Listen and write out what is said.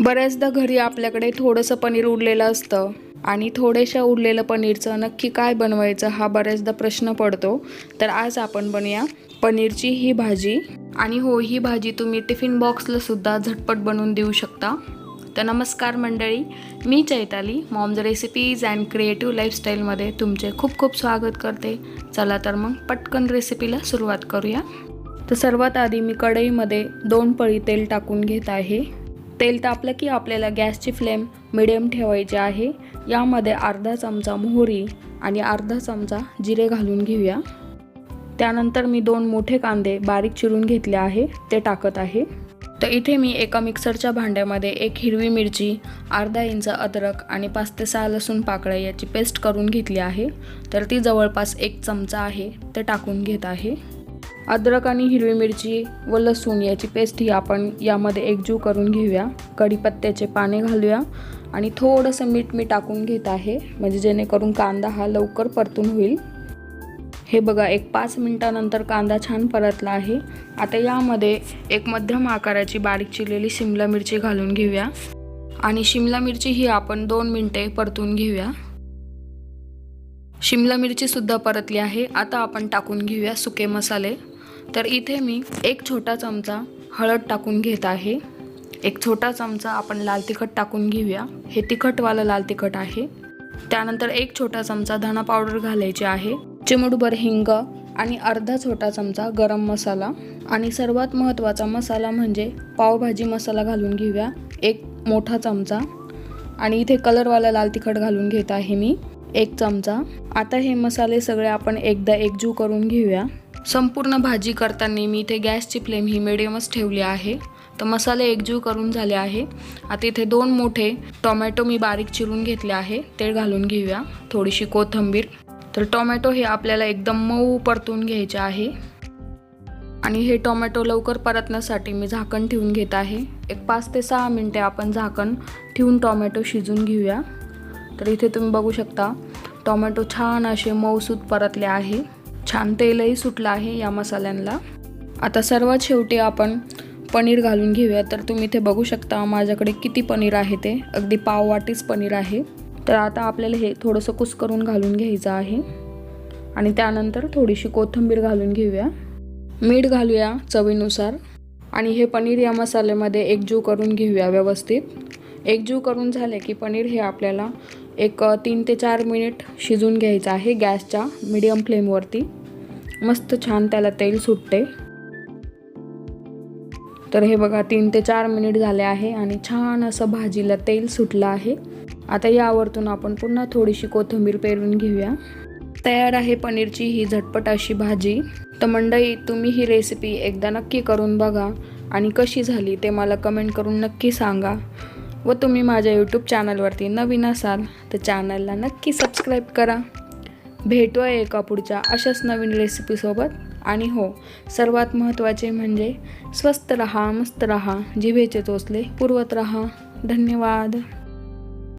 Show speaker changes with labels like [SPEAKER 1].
[SPEAKER 1] बऱ्याचदा घरी आपल्याकडे थोडंसं पनीर उरलेलं असतं. आणि थोडेशा उरलेलं पनीरचं नक्की काय बनवायचं हा बऱ्याचदा प्रश्न पडतो. तर आज आपण बनूया पनीरची ही भाजी. आणि हो ही भाजी तुम्ही टिफिन बॉक्सला सुद्धा झटपट बनवून देऊ शकता. तर नमस्कार मंडळी मी Chaitali moms recipes and creative लाईफस्टाईलमध्ये तुमचे खूप खूप स्वागत करते. चला तर मग पटकन रेसिपीला सुरुवात करूया. तर सर्वात आधी मी कढईमध्ये दोन पळी तेल टाकून घेत आहे. तेल तापलं की आपल्याला गॅसची फ्लेम मिडियम ठेवायची आहे. यामध्ये अर्धा चमचा मोहरी आणि अर्धा चमचा जिरे घालून घेऊया. त्यानंतर मी दोन मोठे कांदे बारीक चिरून घेतले आहे. ते टाकत आहे. तर इथे मी एका मिक्सरच्या भांड्यामध्ये एक हिरवी मिरची अर्धा इंच अद्रक आणि पाच ते सहा लसूण पाकळ्या याची पेस्ट करून घेतली आहे. तर ती जवळपास एक चमचा आहे. ते टाकून घेत आहे. अद्रक आणि हिरवी मिरची व लसूण याची पेस्ट ही आपण यामध्ये एकजीव करून घेऊया. कढीपत्त्याचे पाने घालूया आणि थोडंसं मीठ मी टाकून घेत आहे म्हणजे जेणेकरून कांदा हा लवकर परतून होईल. हे बघा एक पाच मिनटानंतर कांदा छान परतला आहे. आता यामध्ये एक मध्यम आकाराची बारीक चिरलेली शिमला मिरची घालून घेऊया. आणि शिमला मिरची ही आपण दोन मिनटे परतून घेऊया. शिमला मिरची सुद्धा परतली आहे. आता आपण टाकून घेऊया सुके मसाले. तर इथे मी एक छोटा चमचा हळद टाकून घेत आहे. एक छोटा चमचा आपण लाल तिखट टाकून घेऊया. हे तिखटवालं लाल तिखट आहे. त्यानंतर एक छोटा चमचा धणा पावडर घालायची आहे. चिमूटभर हिंग आणि अर्धा छोटा चमचा गरम मसाला. आणि सर्वात महत्त्वाचा मसाला म्हणजे पावभाजी मसाला घालून घेऊया. एक मोठा चमचा. आणि इथे कलरवाला लाल तिखट घालून घेत आहे मी. एक चमचा. आता हे मसाले सगळे आपण एकदा एकजीव करून घेऊया. संपूर्ण भाजी करताना मी इथे गॅसची फ्लेम ही मिडियमच ठेवली आहे. तर मसाले एकजीव करून झाले आहे. आता इथे दोन मोठे टोमॅटो मी बारीक चिरून घेतले आहे. ते घालून घेऊया थोडीशी कोथिंबीर. तर टोमॅटो हे आपल्याला एकदम मऊ परतून घ्यायचे आहे. आणि हे टोमॅटो लवकर परतण्यासाठी मी झाकण ठेवून घेत आहे. एक पाच ते सहा मिनटे आपण झाकण ठेवून टोमॅटो शिजून घेऊया. तर इथे तुम्ही बघू शकता टोमॅटो छान असे मऊसूत परतले आहे. छान तेलही सुटलं आहे या मसाल्यांना आता सर्वात शेवटी आपण पनीर घालून घेऊया. तर तुम्ही इथे बघू शकता माझ्याकडे किती पनीर आहे ते. अगदी पाव वाटीच पनीर आहे. तर आता आपल्याला हे थोडंसं कुसकरून घालून घ्यायचं आहे. आणि त्यानंतर थोडीशी कोथिंबीर घालून घेऊया. मीठ घालूया चवीनुसार. आणि हे पनीर या मसाल्यामध्ये एकजीव करून घेऊया व्यवस्थित. एकजीव करून झाले की पनीर हे आपल्याला एक तीन ते चार मिनिट शिजून घ्यायचं आहे गॅसच्या मिडियम फ्लेमवरती मस्त छान त्याला तेल सुटते. तर हे बघा तीन ते चार मिनिट झाले आहे आणि छान असं भाजीला तेल सुटलं आहे. आता यावरतून आपण पुन्हा थोडीशी कोथिंबीर पेरून घेऊया. तयार आहे पनीरची ही झटपट अशी भाजी. तर मंडळी तुम्ही ही रेसिपी एकदा नक्की करून बघा आणि कशी झाली ते मला कमेंट करून नक्की सांगा. व तुम्ही माझ्या यूट्यूब चॅनलवरती नवीन असाल तर चॅनलला नक्की सबस्क्राईब करा. भेटूया एका पुढच्या अशाच नवीन रेसिपीसोबत आणि हो सर्वात महत्त्वाचे म्हणजे स्वस्त रहा मस्त रहा जिभेचे चोचले पुरवत रहा. धन्यवाद.